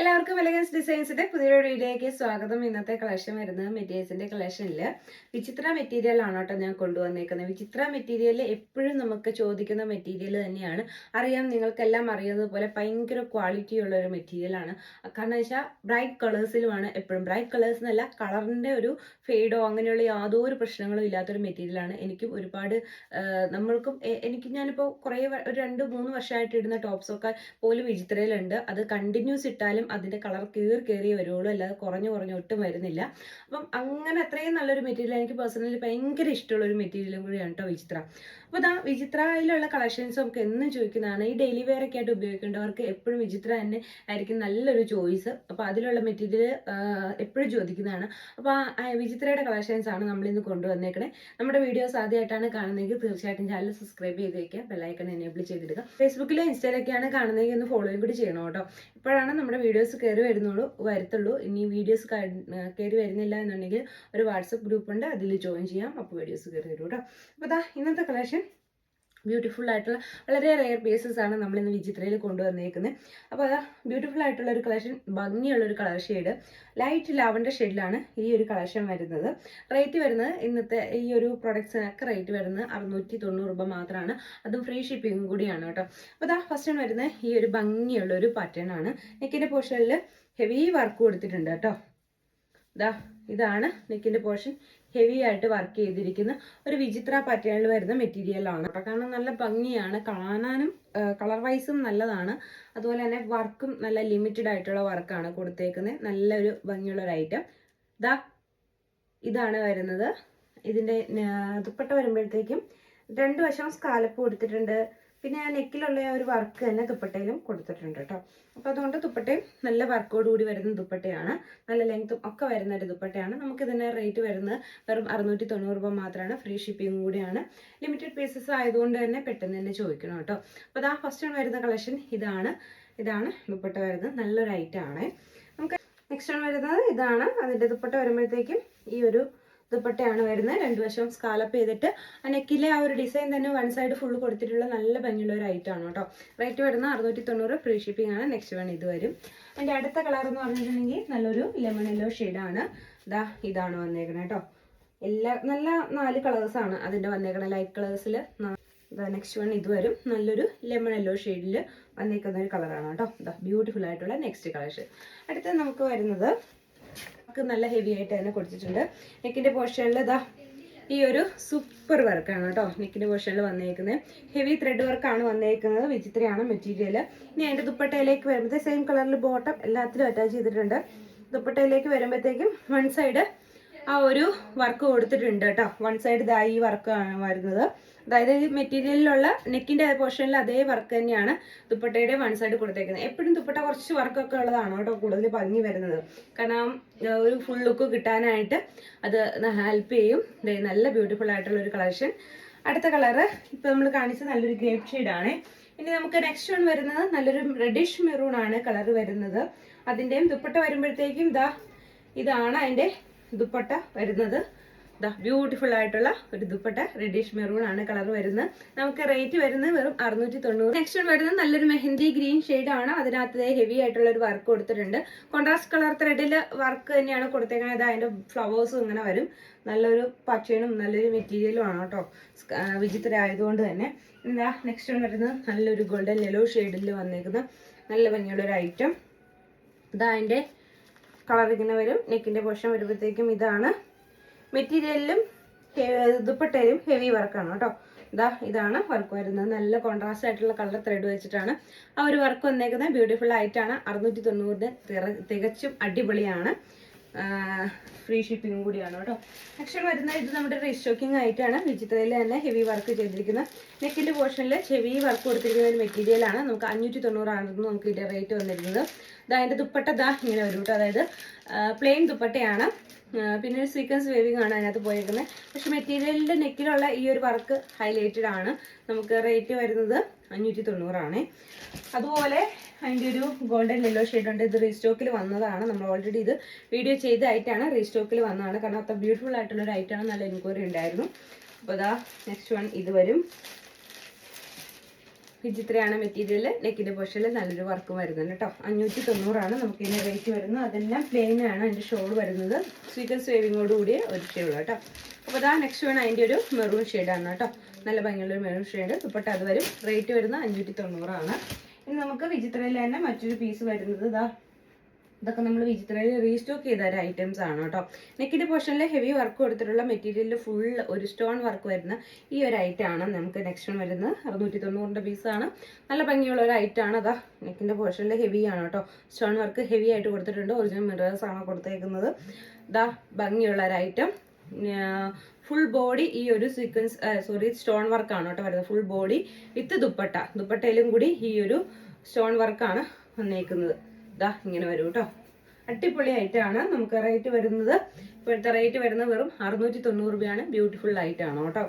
എല്ലാവർക്കും എലഗൻസ് ഡിസൈൻസിന്റെ പുതിയൊരു വീഡിയോയിലേക്ക് സ്വാഗതം. ഇന്നത്തെ കളക്ഷൻ വരുന്നത് മെറ്റീരിയൽസിന്റെ കളക്ഷനിൽ വിചിത്ര മെറ്റീരിയൽ ആണ് കേട്ടോ ഞാൻ കൊണ്ടുവന്നേക്കുന്നത്. വിചിത്ര മെറ്റീരിയൽ എപ്പോഴും നമുക്ക് ചോദിക്കുന്ന മെറ്റീരിയൽ തന്നെയാണ്. അറിയാം നിങ്ങൾക്കെല്ലാം അറിയുന്നത് പോലെ ഭയങ്കര ക്വാളിറ്റി ഉള്ള ഒരു മെറ്റീരിയൽ ആണ്. കാരണം വെച്ചാൽ ബ്രൈറ്റ് കളേഴ്സിലുമാണ് എപ്പോഴും ബ്രൈറ്റ് കളേഴ്സ് എന്നല്ല കളറിന്റെ ഒരു ഫെയ്ഡോ അങ്ങനെയുള്ള യാതൊരു പ്രശ്നങ്ങളും ഇല്ലാത്തൊരു മെറ്റീരിയലാണ് എനിക്കും ഒരുപാട് നമ്മൾക്കും എനിക്ക് ഞാനിപ്പോൾ കുറേ ഒരു രണ്ട് മൂന്ന് വർഷമായിട്ട് ഇടുന്ന ടോപ്സൊക്കെ പോലും വിചിത്രയിലുണ്ട്. അത് കണ്ടിന്യൂസ് ഇട്ടാലും അതിന്റെ കളർ കീറി കയറി വരുള്ളൂ. അല്ലാതെ കുറഞ്ഞു കുറഞ്ഞു ഒട്ടും വരുന്നില്ല. അപ്പം അങ്ങനെ അത്രയും നല്ലൊരു മെറ്റീരിയൽ എനിക്ക് പേഴ്സണലി ഭയങ്കര ഇഷ്ടമുള്ള ഒരു മെറ്റീരിയലും കൂടിയാണ് കേട്ടോ വിചിത്ര. അപ്പോൾ ഇതാ വിചിത്രയിലുള്ള കളക്ഷൻസ് നമുക്ക് എന്നും ചോദിക്കുന്നതാണ്. ഈ ഡെയിലി വെയർ ഒക്കെ ആയിട്ട് ഉപയോഗിക്കേണ്ടവർക്ക് എപ്പോഴും വിചിത്ര തന്നെ ആയിരിക്കും നല്ലൊരു ചോയ്സ് അപ്പോൾ അതിലുള്ള മെറ്റീരിയൽ എപ്പോഴും ചോദിക്കുന്നതാണ്. അപ്പോൾ ആ വിചിത്രയുടെ കളക്ഷൻസ് ആണ് നമ്മൾ ഇന്ന് കൊണ്ടുവന്നേക്കണേ. നമ്മുടെ വീഡിയോസ് ആദ്യമായിട്ടാണ് കാണുന്നതെങ്കിൽ തീർച്ചയായിട്ടും ചാനൽ സബ്സ്ക്രൈബ് ചെയ്ത് വയ്ക്കുക ബെല്ലൈക്കൺ എനേബിൾ ചെയ്തിടുക. ഫേസ്ബുക്കിലോ ഇൻസ്റ്റയിലൊക്കെയാണ് കാണുന്നതെങ്കിൽ ഒന്ന് ഫോളോയും കൂടി ചെയ്യണം കേട്ടോ. ഇപ്പോഴാണ് നമ്മുടെ വീഡിയോസ് കയറി വരുന്നുള്ളൂ വരത്തുള്ളൂ. ഇനി വീഡിയോസ് കയറി വരുന്നില്ല എന്നുണ്ടെങ്കിൽ ഒരു വാട്സപ്പ് ഗ്രൂപ്പ് ഉണ്ട് അതിൽ ജോയിൻ ചെയ്യാം. അപ്പോൾ വീഡിയോസ് കയറി വരും കേട്ടോ അപ്പോൾ ഇന്നത്തെ കളക്ഷൻ ബ്യൂട്ടിഫുൾ ആയിട്ടുള്ള വളരെ റെയർ പീസസ് ആണ് നമ്മൾ ഇന്ന് വിചിത്രയിൽ കൊണ്ടുവന്നേക്കുന്നത്. അപ്പോൾ അതാ ബ്യൂട്ടിഫുൾ ആയിട്ടുള്ള ഒരു കളക്ഷൻ ഭംഗിയുള്ള ഒരു കളർ ഷെയ്ഡ് ലൈറ്റ് ലാവൻഡർ ഷെയ്ഡിലാണ് ഈ ഒരു കളക്ഷൻ വരുന്നത്. റേറ്റ് വരുന്നത് ഇന്നത്തെ ഈ ഒരു പ്രൊഡക്ട്സിനൊക്കെ റേറ്റ് വരുന്നത് അറുന്നൂറ്റി തൊണ്ണൂറ് രൂപ മാത്രമാണ്. അതും ഫ്രീ ഷിപ്പിംഗ് കൂടിയാണ് കേട്ടോ. അപ്പോൾ അതാ ഫസ്റ്റ് വരുന്നത് ഈ ഒരു ഭംഗിയുള്ള ഒരു പാറ്റേൺ ആണ്. നെക്കിന്റെ പോർഷനിൽ ഹെവി വർക്ക് കൊടുത്തിട്ടുണ്ട് കേട്ടോ. ഇതാ ഇതാണ് നെക്കിന്റെ പോർഷൻ. ഹെവി ആയിട്ട് വർക്ക് ചെയ്തിരിക്കുന്ന ഒരു വിചിത്ര പാറ്റേണിൽ വരുന്ന ആണ്. കേട്ടോ കാരണം നല്ല ഭംഗിയാണ്. കാണാനും കളർ വൈസും നല്ലതാണ്. അതുപോലെ തന്നെ വർക്കും നല്ല ലിമിറ്റഡ് ആയിട്ടുള്ള വർക്കാണ് കൊടുത്തേക്കുന്നത് നല്ലൊരു ഭംഗിയുള്ള ഒരു ഐറ്റം ദാ ഇതാണ് വരുന്നത്. ഇതിന്റെ ദുപ്പട്ട വരുമ്പോഴത്തേക്കും രണ്ട് വശം സ്കാലപ്പ് കൊടുത്തിട്ടുണ്ട് പിന്നെ ആ നെക്കിലുള്ള ഒരു വർക്ക് തന്നെ ദുപ്പട്ടയിലും കൊടുത്തിട്ടുണ്ട് കേട്ടോ അപ്പോൾ അതുകൊണ്ട് ദുപ്പട്ടയും നല്ല വർക്കോട് കൂടി വരുന്ന ദുപ്പട്ടയാണ്. നല്ല ലെങ്ത്തും ഒക്കെ വരുന്ന ഒരു ദുപ്പട്ടയാണ്. നമുക്ക് ഇതിന് റേറ്റ് വരുന്നത് വെറും അറുന്നൂറ്റി തൊണ്ണൂറ് രൂപ മാത്രമാണ്. ഫ്രീ ഷിപ്പിംഗ് കൂടിയാണ്. ലിമിറ്റഡ് പീസസ് ആയതുകൊണ്ട് തന്നെ പെട്ടെന്ന് തന്നെ ചോദിക്കണം കേട്ടോ അപ്പോൾ അതാ ഫസ്റ്റ് വരുന്ന കളക്ഷൻ ഇതാണ്. ഇതാണ് ദുപ്പട്ട വരുന്നത്. നല്ലൊരു ഐറ്റമാണ് നമുക്ക് നെക്സ്റ്റ് വരുന്നത് ഇതാണ്. അതിന്റെ ദുപ്പട്ട വരുമ്പോഴത്തേക്കും ഈ ഒരു ദുപ്പട്ടയാണ് വരുന്നത്. രണ്ടു വശവും സ്കാലപ്പ് ചെയ്തിട്ട് ആ നെക്കിലെ ആ ഒരു ഡിസൈൻ തന്നെ വൺ സൈഡ് ഫുൾ കൊടുത്തിട്ടുള്ള നല്ല ഭംഗിയുള്ള ഒരു ഐറ്റം ആണ് കേട്ടോ. റേറ്റ് വരുന്ന അറുന്നൂറ്റി തൊണ്ണൂറ് ഫ്രീ ഷിപ്പിംഗ് ആണ്. നെക്സ്റ്റ് വൺ ഇത് വരും. എന്റെ അടുത്ത കളർ എന്ന് പറഞ്ഞിട്ടുണ്ടെങ്കിൽ നല്ലൊരു ലെമൺ യെല്ലോ ഷെയ്ഡാണ് ഇതാ ഇതാണ് വന്നേക്കണേ കേട്ടോ. എല്ലാ നല്ല നാല് കളേഴ്സാണ് അതിന്റെ വന്നേക്കണ ലൈറ്റ് കളേഴ്സിൽ നെക്സ്റ്റ് വൺ ഇത് വരും. നല്ലൊരു ലെമൺ യെല്ലോ ഷെയ്ഡിൽ വന്നേക്കുന്ന ഒരു കളറാണ് കേട്ടോ. ബ്യൂട്ടിഫുൾ ആയിട്ടുള്ള നെക്സ്റ്റ് കളർ അടുത്ത നമുക്ക് വരുന്നത് നമുക്ക് നല്ല ഹെവി ആയിട്ട് തന്നെ കൊടുത്തിട്ടുണ്ട്. നെക്കിന്റെ പോർഷനിൽ ഇതാ ഈ ഒരു സൂപ്പർ വർക്കാണ് കേട്ടോ നെക്കിന്റെ പോർഷനിൽ വന്നേക്കുന്നത് ഹെവി ത്രെഡ് വർക്കാണ് വന്നേക്കുന്നത്. വിചിത്രയാണ് മെറ്റീരിയൽ ഇനി അതിന്റെ ദുപ്പട്ടയിലേക്ക് വരുമ്പോൾ സെയിം കളറിൽ ബോട്ടം എല്ലാത്തിലും അറ്റാച്ച് ചെയ്തിട്ടുണ്ട്. ദുപ്പട്ടയിലേക്ക് വരുമ്പോഴത്തേക്കും വൺ സൈഡ് ആ ഒരു വർക്ക് കൊടുത്തിട്ടുണ്ട് കേട്ടോ. വൺ സൈഡ് ഇതാ ഈ വർക്ക് വരുന്നത്. അതായത് ഈ മെറ്റീരിയലിലുള്ള നെക്കിന്റെ പോർഷനിൽ അതേ വർക്ക് തന്നെയാണ് ദുപ്പട്ടയുടെ വൺ സൈഡ് കൊടുത്തേക്കുന്നത്. എപ്പോഴും ദുപ്പട്ട കുറച്ച് വർക്കൊക്കെ ഉള്ളതാണ് കേട്ടോ കൂടുതൽ ഭംഗി വരുന്നത്. കാരണം ഒരു ഫുൾ ലുക്ക് കിട്ടാനായിട്ട് അത് ഹെൽപ്പ് ചെയ്യും. നല്ല ബ്യൂട്ടിഫുൾ ആയിട്ടുള്ള ഒരു കളക്ഷൻ അടുത്ത കളറ് ഇപ്പം നമ്മൾ കാണിച്ച നല്ലൊരു ഗ്രേപ്പ് ഷെയ്ഡാണ് ഇനി നമുക്ക് നെക്സ്റ്റ് വൺ വരുന്നത് നല്ലൊരു റെഡിഷ് മെറൂൺ ആണ് കളർ വരുന്നത്. അതിന്റെയും ദുപ്പട്ട വരുമ്പോഴത്തേക്കും ഇതാ ഇതാണ് അതിന്റെ ദുപ്പട്ട വരുന്നത്. ദാ ബ്യൂട്ടിഫുൾ ആയിട്ടുള്ള ഒരു ദുപ്പട്ട റെഡിഷ് മെറൂൺ ആണ് കളർ വരുന്നത്. നമുക്ക് റേറ്റ് വരുന്നത് വെറും അറുന്നൂറ്റി തൊണ്ണൂറ് നെക്സ്റ്റ് വരുന്നത് നല്ലൊരു മെഹന്തി ഗ്രീൻ ആണ്. അതിനകത്ത് ഹെവി ആയിട്ടുള്ള ഒരു വർക്ക് കൊടുത്തിട്ടുണ്ട്. കോൺട്രാസ്റ്റ് കളർ ത്രെഡിൽ വർക്ക് തന്നെയാണ് കൊടുത്തേക്കുന്നത് അതിന്റെ ഫ്ലവേഴ്സും ഇങ്ങനെ വരും. നല്ലൊരു പച്ചയും നല്ലൊരു മെറ്റീരിയലും ആണ് കേട്ടോ. വിചിത്രമായതുകൊണ്ട് തന്നെ. എന്താ നെക്സ്റ്റ് വരുന്നത് നല്ലൊരു ഗോൾഡൻ യെല്ലോ ഷെയ്ഡിൽ വന്നേക്കുന്ന നല്ല ഭംഗിയുള്ള ഒരു ഐറ്റം ഇതാ അതിന്റെ കളർ ഇങ്ങനെ വരും. നെക്കിന്റെ പോർഷൻ വരുമ്പോഴത്തേക്കും ഇതാണ്. മെറ്റീരിയലിലും ദുപ്പട്ടയിലും ഹെവി വർക്കാണ് കേട്ടോ. ഇതാ ഇതാണ് വർക്ക് വരുന്നത്. നല്ല കോൺട്രാസ്റ്റ് ആയിട്ടുള്ള കളർ ത്രെഡ് വെച്ചിട്ടാണ് ആ ഒരു വർക്ക് വന്നേക്കുന്നത്. ബ്യൂട്ടിഫുൾ ആയിട്ടാണ്. അറുന്നൂറ്റി തൊണ്ണൂറിന് തികച്ചും അടിപൊളിയാണ്. ഫ്രീ ഷിപ്പിംഗും കൂടിയാണ് കേട്ടോ. പക്ഷേ വരുന്ന ഇത് നമ്മുടെ റീസ്റ്റോക്കിംഗ് ആയിട്ടാണ്. വിചിത്രയിൽ തന്നെ ഹെവി വർക്ക് ചെയ്തിരിക്കുന്ന. നെക്കിന്റെ പോർഷനിൽ ഹെവി വർക്ക് കൊടുത്തിരിക്കുന്ന ഒരു മെറ്റീരിയലാണ് നമുക്ക് അഞ്ഞൂറ്റി തൊണ്ണൂറാണെന്ന് നമുക്ക് ഇതിന്റെ റേറ്റ് വന്നിരുന്നത് അതായത് ദുപ്പട്ട ദാ ഇങ്ങനെ വരും കേട്ടോ. അതായത് പ്ലെയിൻ ദുപ്പട്ടയാണ്. പിന്നെ ഒരു സീക്വൻസ് വേവിംഗ് ആണ് അതിനകത്ത് പോയിരിക്കുന്നത് പക്ഷെ മെറ്റീരിയലിന്റെ നെക്കിലുള്ള ഈ ഒരു വർക്ക് ഹൈലൈറ്റഡ് ആണ്. നമുക്ക് റേറ്റ് വരുന്നത് അഞ്ഞൂറ്റി തൊണ്ണൂറാണ് അതുപോലെ അതിന്റെ ഒരു ഗോൾഡൻ യെല്ലോ ഉണ്ട്. ഇത് റീസ്റ്റോക്കിൽ വന്നതാണ്. നമ്മൾ ഓൾറെഡി ഇത് വീഡിയോ ചെയ്തതായിട്ടാണ് റീസ്റ്റോക്കിൽ വന്നതാണ്. കാരണം അത്ര ബ്യൂട്ടിഫുൾ ആയിട്ടുള്ള ഒരു ഐറ്റം ആണ് നല്ല എൻക്വയറി ഉണ്ടായിരുന്നു. അപ്പോൾ അതാ നെക്സ്റ്റ് വൺ ഇത് വരും. വിചിത്രയാണ് മെറ്റീരിയൽ നെക്കിന്റെ പോഷനിൽ നല്ലൊരു വർക്ക് വരുന്നുണ്ട് കേട്ടോ അഞ്ഞൂറ്റി തൊണ്ണൂറാണ് നമുക്ക് ഇതിന്റെ റേറ്റ് വരുന്നത്. അതെല്ലാം പ്ലെയിൻ ആണ് അതിന്റെ ഷോൾ വരുന്നത്. സ്വീക്കൻസ് വേവിങ്ങോട് കൂടിയ ഒരു ഷേഡ് കേട്ടോ അപ്പോൾ അതാ നെക്സ്റ്റ് വേണം അതിന്റെ ഒരു മെറൂൺ ഷെയ്ഡാണ് കേട്ടോ നല്ല ഭംഗിയുള്ള ഒരു മെറൂൺ ഷെയ്ഡ് ദുപ്പട്ട അത് വരും. റേറ്റ് വരുന്നത് അഞ്ഞൂറ്റി തൊണ്ണൂറാണ് ഇനി നമുക്ക് വിചിത്രയിൽ തന്നെ മറ്റൊരു പീസ് വരുന്നത് ഇതാ ഇതൊക്കെ നമ്മൾ വിചിത്രയിൽ റീസ്റ്റോക്ക് ചെയ്ത ഒരു ഐറ്റംസ് ആണ് കേട്ടോ. നെക്കിന്റെ പോർഷനിൽ ഹെവി വർക്ക് കൊടുത്തിട്ടുള്ള മെറ്റീരിയലിൽ ഫുൾ ഒരു സ്റ്റോൺ വർക്ക് വരുന്ന ഈ ഒരു ഐറ്റം ആണ് നമുക്ക് നെക്സ്റ്റ് വരുന്നത്. അറുന്നൂറ്റി തൊണ്ണൂറിന്റെ പീസാണ് നല്ല ഭംഗിയുള്ള ഒരു ഐറ്റം ആണ് അതാ. നെക്കിന്റെ പോർഷനിൽ ഹെവി ആണ് കേട്ടോ. സ്റ്റോൺ വർക്ക് ഹെവി ആയിട്ട് കൊടുത്തിട്ടുണ്ട്. ഒറിജിനൽ മിറേഴ്സ് ആണ് കൊടുത്തേക്കുന്നത്. ദാ ഭംഗിയുള്ള ഒരു ഐറ്റം ഫുൾ ബോഡി ഈ ഒരു സീക്വൻസ് സോറി സ്റ്റോൺ വർക്കാണ് കേട്ടോ വരുന്നത്. Full body with dupatta. ദുപ്പട്ടയിലും കൂടി ഈ ഒരു സ്റ്റോൺ വർക്കാണ് വന്നേക്കുന്നത്. ഇതാ ഇങ്ങനെ വരും കേട്ടോ. ആയിട്ടാണ് നമുക്ക് റേറ്റ് വരുന്നത്. ഇപ്പോഴത്തെ റേറ്റ് വരുന്നത് വെറും അറുന്നൂറ്റി തൊണ്ണൂറ് രൂപയാണ്. ബ്യൂട്ടിഫുൾ ആയിട്ടാണ് കേട്ടോ.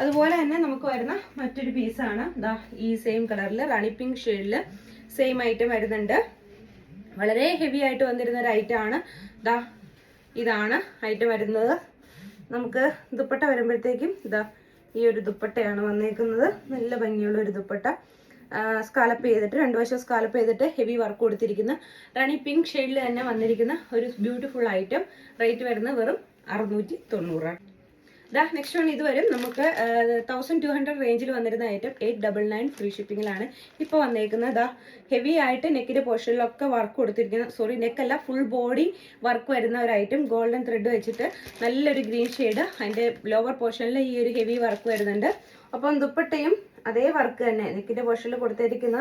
അതുപോലെ തന്നെ നമുക്ക് വരുന്ന മറ്റൊരു പീസാണ് ദാ ഈ സെയിം കളറിൽ റണി പിങ്ക് ഷെയ്ഡിൽ സെയിം ഐറ്റം വരുന്നുണ്ട്. വളരെ ഹെവി ആയിട്ട് വന്നിരുന്ന ഒരു ഐറ്റം ആണ്. ദാ ഇതാണ് ഐറ്റം വരുന്നത്. നമുക്ക് ദുപ്പട്ട വരുമ്പോഴത്തേക്കും ഇതാ ഈ ഒരു ദുപ്പട്ടയാണ് വന്നേക്കുന്നത്. നല്ല ഭംഗിയുള്ള ഒരു ദുപ്പട്ട. സ്കാലപ്പ് ചെയ്തിട്ട് രണ്ട് വശം സ്കാലപ്പ് ചെയ്തിട്ട് ഹെവി വർക്ക് കൊടുത്തിരിക്കുന്ന. റാണി പിങ്ക് ഷെയ്ഡിൽ തന്നെ വന്നിരിക്കുന്ന ഒരു ബ്യൂട്ടിഫുൾ ഐറ്റം റേറ്റ് വരുന്നത് വെറും അറുന്നൂറ്റി തൊണ്ണൂറാണ് ദാ നെക്സ്റ്റ് വൺ ഇതുവരും നമുക്ക് തൗസൻഡ് ടു ഹൺഡ്രഡ് റേഞ്ചിൽ വന്നിരുന്ന item eight double nine free ഷിപ്പിങ്ങിലാണ് ഇപ്പോൾ വന്നേക്കുന്നത്. ദാ ഹെവി ആയിട്ട് നെക്കിന്റെ പോർഷനിലൊക്കെ വർക്ക് കൊടുത്തിരിക്കുന്ന സോറി നെക്കല്ല ഫുൾ ബോഡി വർക്ക് വരുന്ന ഒരു ഐറ്റം ഗോൾഡൻ ത്രെഡ് വെച്ചിട്ട് നല്ലൊരു ഗ്രീൻ ഷെയ്ഡ് അതിന്റെ ലോവർ പോർഷനിൽ ഈ ഒരു ഹെവി വർക്ക് വരുന്നുണ്ട്. അപ്പം ദുപ്പട്ടയും അതേ വർക്ക് തന്നെ. നെക്കിന്റെ പോർഷനിൽ കൊടുത്തിരിക്കുന്ന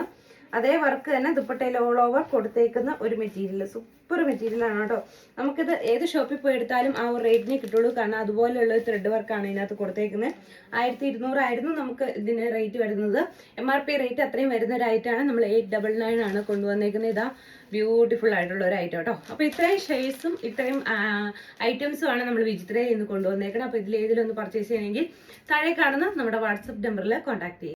അതേ വർക്ക് തന്നെ ദുപ്പട്ടയിൽ ഓൾ ഓവർ കൊടുത്തേക്കുന്ന ഒരു മെറ്റീരിയൽ സൂപ്പർ മെറ്റീരിയൽ ആണ് കേട്ടോ. നമുക്കിത് ഏത് ഷോപ്പിൽ പോയി എടുത്താലും ആ ഒരു റേറ്റിന് കിട്ടുള്ളൂ. കാരണം അതുപോലെയുള്ള ഒരു ത്രെഡ് വർക്കാണ് ഇതിനകത്ത് കൊടുത്തേക്കുന്നത് ആയിരത്തി ഇരുന്നൂറായിരുന്നു നമുക്ക് ഇതിന് റേറ്റ് വരുന്നത്. എം ആർ പി റേറ്റ് അത്രയും വരുന്ന ഒരു ഐറ്റമാണ് നമ്മൾ എയ്റ്റ് ഡബിൾ നയൻ ആണ് കൊണ്ടുവന്നേക്കുന്നത്. ഇതാ ബ്യൂട്ടിഫുൾ ആയിട്ടുള്ള ഒരു ഐറ്റം കേട്ടോ. അപ്പോൾ ഇത്രയും ഷെയ്ഡ്സും ഇത്രയും ഐറ്റംസും ആണ് നമ്മൾ വിചിത്രയിൽ നിന്ന് കൊണ്ടുവന്നേക്കുന്നത് അപ്പോൾ ഇതിൽ ഏതിലൊന്ന് പർച്ചേസ് ചെയ്യണമെങ്കിൽ താഴെ കാണുന്ന നമ്മുടെ വാട്സപ്പ് നമ്പറിൽ കോൺടാക്ട് ചെയ്യുക.